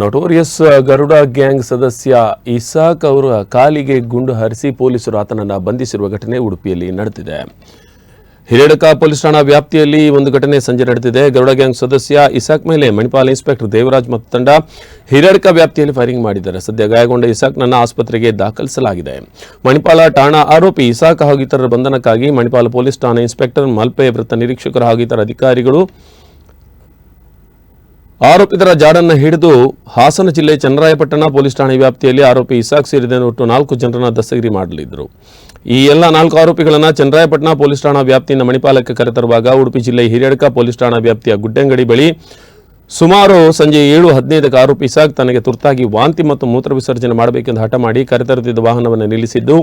Notorious Garuda gang ಸದಸ್ಯ Isaac ಅವರ ಕಾಲಿಗೆ ಗುಂಡು ಹರಿಸಿ ಪೊಲೀಸರು ಆತನನ್ನು ಬಂಧಿಸಿರುವ ಘಟನೆ ಉಡುಪಿಯಲ್ಲಿ ನಡೆದಿದೆ. ಹಿರೇಡಕ ಪೊಲೀಸ್ ಠಾಣಾ ವ್ಯಾಪ್ತಿಯಲ್ಲಿ ಒಂದು ಘಟನೆ ಸಂಜೆ ನಡೆದಿದೆ. ಗರುಡ ಗ್ಯಾಂಗ್ ಸದಸ್ಯ ಇಸಾಕ್ ಮೇಲೆ ಮಣಿಪಾಲ್ ಇನ್ಸ್ಪೆಕ್ಟರ್ ದೇವರಾಜ್ ಮತ್ತು ತಂಡ ಹಿರೇಡಕ ವ್ಯಾಪ್ತಿಯಲ್ಲಿ ಫೈರಿಂಗ್ ಮಾಡಿದ್ದಾರೆ. ಸದ್ಯ ಗಾಯಗೊಂಡ ಇಸಾಕ್ನನ್ನು ಆಸ್ಪತ್ರೆಗೆ ದಾಖಲಿಸಲಾಗಿದೆ. ಮಣಿಪಾಲ ಠಾಣಾ ಆರೋಪಿ ಇಸಾಕ್ ಹಾಗೂ ಇತರರ ಬಂಧನಕ್ಕಾಗಿ ಮಣಿಪಾಲ ಪೊಲೀಸ್ ಠಾಣಾ ಇನ್ಸ್ಪೆಕ್ಟರ್ ಮಲ್ಪೆ ವೃತ್ತ ನಿರೀಕ್ಷಕರು ಹಾಗೂ ಇತರ ಅಧಿಕಾರಿಗಳು ಆರೋಪಿತರ ಜಾಡನ್ನು ಹಿಡಿದು ಹಾಸನ ಜಿಲ್ಲೆ ಚನ್ನರಾಯಪಟ್ಟಣ ಪೊಲೀಸ್ ಠಾಣೆ ವ್ಯಾಪ್ತಿಯಲ್ಲಿ ಆರೋಪಿ ಇಸಾಕ್ ಸೇರಿದಂತೆ ಒಟ್ಟು ನಾಲ್ಕು ಜನರನ್ನು ದಸ್ತಗಿರಿ ಮಾಡಲಿದ್ದರು. ಈ ಎಲ್ಲ ನಾಲ್ಕು ಆರೋಪಿಗಳನ್ನು ಚನ್ನರಾಯಪಟ್ಟಣ ಪೊಲೀಸ್ ಠಾಣಾ ವ್ಯಾಪ್ತಿಯಿಂದ ಮಣಿಪಾಲಕ್ಕೆ ಕರೆತರುವಾಗ ಉಡುಪಿ ಜಿಲ್ಲೆ ಹಿರಿಯಡ್ಕ ಪೊಲೀಸ್ ಠಾಣಾ ವ್ಯಾಪ್ತಿಯ ಗುಡ್ಡಂಗಡಿ ಬಳಿ ಸುಮಾರು ಸಂಜೆ ಏಳು ಹದಿನೈದಕ್ಕೆ ಆರೋಪಿ ಇಸಾಕ್ ತನಗೆ ತುರ್ತಾಗಿ ವಾಂತಿ ಮತ್ತು ಮೂತ್ರ ವಿಸರ್ಜನೆ ಮಾಡಬೇಕೆಂದು ಹಠ ಮಾಡಿ ಕರೆತರುತ್ತಿದ್ದ ವಾಹನವನ್ನು ನಿಲ್ಲಿಸಿದ್ದು,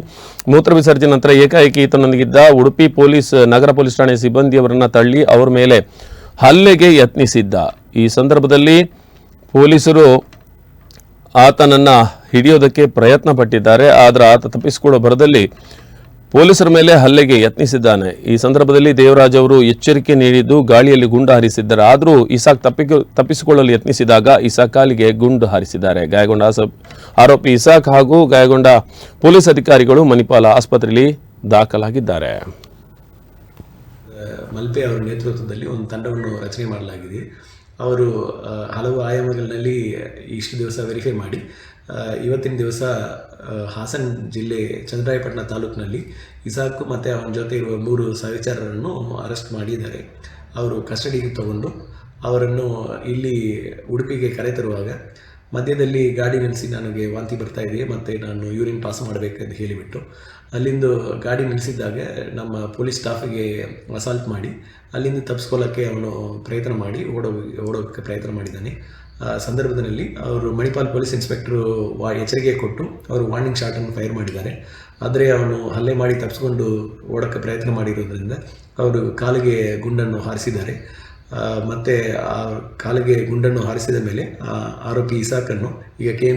ಮೂತ್ರ ವಿಸರ್ಜನೆ ನಂತರ ಏಕಾಏಕಿ ಈತನೊಂದಿಗಿದ್ದ ಉಡುಪಿ ಪೊಲೀಸ್ ನಗರ ಪೊಲೀಸ್ ಠಾಣೆ ಸಿಬ್ಬಂದಿಯವರನ್ನು ತಳ್ಳಿ ಅವರ ಮೇಲೆ ಹಲ್ಲೆಗೆ ಯತ್ನಿಸಿದ್ದ. ಈ ಸಂದರ್ಭದಲ್ಲಿ ಪೊಲೀಸರು ಆತನನ್ನು ಹಿಡಿಯೋದಕ್ಕೆ ಪ್ರಯತ್ನ ಪಟ್ಟಿದ್ದಾರೆ, ಆದರೆ ಆತ ತಪ್ಪಿಸಿಕೊಳ್ಳೋ ಬರದಲ್ಲಿ ಪೊಲೀಸರ ಮೇಲೆ ಹಲ್ಲೆಗೆ ಯತ್ನಿಸಿದ್ದಾನೆ. ಈ ಸಂದರ್ಭದಲ್ಲಿ ದೇವರಾಜ್ ಅವರು ಎಚ್ಚರಿಕೆ ನೀಡಿದ್ದು, ಗಾಳಿಯಲ್ಲಿ ಗುಂಡು ಹಾರಿಸಿದ್ದಾರೆ. ಆದರೂ ಇಸಾಕ್ ತಪ್ಪಿಕ, ತಪ್ಪಿಸಿಕೊಳ್ಳಲು ಯತ್ನಿಸಿದಾಗ ಇಸಾಕ್ ಕಾಲಿಗೆ ಗುಂಡು ಹಾರಿಸಿದ್ದಾರೆ. ಗಾಯಗೊಂಡ ಆರೋಪಿ ಇಸಾಕ್ ಹಾಗೂ ಗಾಯಗೊಂಡ ಪೊಲೀಸ್ ಅಧಿಕಾರಿಗಳು ಮಣಿಪಾಲ ಆಸ್ಪತ್ರೆಯಲ್ಲಿ ದಾಖಲಾಗಿದ್ದಾರೆ. ಮಲ್ಪೆ ಅವರ ನೇತೃತ್ವದಲ್ಲಿ ಒಂದು ತಂಡವನ್ನು ರಚನೆ ಮಾಡಲಾಗಿದೆ. ಅವರು ಹಲವು ಆಯಾಮಗಳಲ್ಲಿ ಇಷ್ಟು ದಿವಸ ವೆರಿಫೈ ಮಾಡಿ. ಇವತ್ತಿನ ದಿವಸ ಹಾಸನ ಜಿಲ್ಲೆ ಚಂದ್ರಾಯಪಟ್ಟಣ ತಾಲೂಕಿನಲ್ಲಿ ಇಸಾಕು ಮತ್ತು ಅವನ ಜೊತೆ ಇರುವ ಮೂರು ಸಹಚರರನ್ನು ಅರೆಸ್ಟ್ ಮಾಡಿದ್ದಾರೆ. ಅವರು ಕಸ್ಟಡಿಗೆ ತಗೊಂಡು, ಅವರನ್ನು ಇಲ್ಲಿ ಉಡುಪಿಗೆ ಕರೆತರುವಾಗ ಮಧ್ಯದಲ್ಲಿ ಗಾಡಿ ನಿಲ್ಲಿಸಿ ನನಗೆ ವಾಂತಿ ಬರ್ತಾ ಇದೆ, ಮತ್ತು ನಾನು ಯೂರಿನ್ ಪಾಸ್ ಮಾಡಬೇಕಂತ ಹೇಳಿಬಿಟ್ಟು, ಅಲ್ಲಿಂದ ಗಾಡಿ ನಿಲ್ಲಿಸಿದಾಗ ನಮ್ಮ ಪೊಲೀಸ್ ಸ್ಟಾಫಿಗೆ ಅಸಾಲ್ಟ್ ಮಾಡಿ, ಅಲ್ಲಿಂದ ತಪ್ಪಿಸ್ಕೊಳ್ಳೋಕ್ಕೆ ಅವನು ಪ್ರಯತ್ನ ಮಾಡಿ, ಓಡೋ ಓಡೋಕ್ಕೆ ಪ್ರಯತ್ನ ಮಾಡಿದ್ದಾನೆ. ಆ ಸಂದರ್ಭದಲ್ಲಿ ಅವರು ಮಣಿಪಾಲ್ ಪೊಲೀಸ್ ಇನ್ಸ್ಪೆಕ್ಟ್ರು ವಾ, ಎಚ್ಚರಿಕೆ ಕೊಟ್ಟು ಅವರು ವಾರ್ನಿಂಗ್ ಶಾಟನ್ನು ಫೈರ್ ಮಾಡಿದ್ದಾರೆ. ಆದರೆ ಅವನು ಹಲ್ಲೆ ಮಾಡಿ ತಪ್ಪಿಸ್ಕೊಂಡು ಓಡೋಕ್ಕೆ ಪ್ರಯತ್ನ ಮಾಡಿರೋದ್ರಿಂದ ಅವರು ಕಾಲಿಗೆ ಗುಂಡನ್ನು ಹಾರಿಸಿದ್ದಾರೆ. ಮತ್ತೆ ಆ ಕಾಲಿಗೆ ಗುಂಡನ್ನು ಹಾರಿಸಿದ ಮೇಲೆ ಆ ಆರೋಪಿ ಇಸಾಕನ್ನು ಈಗ ಕೆ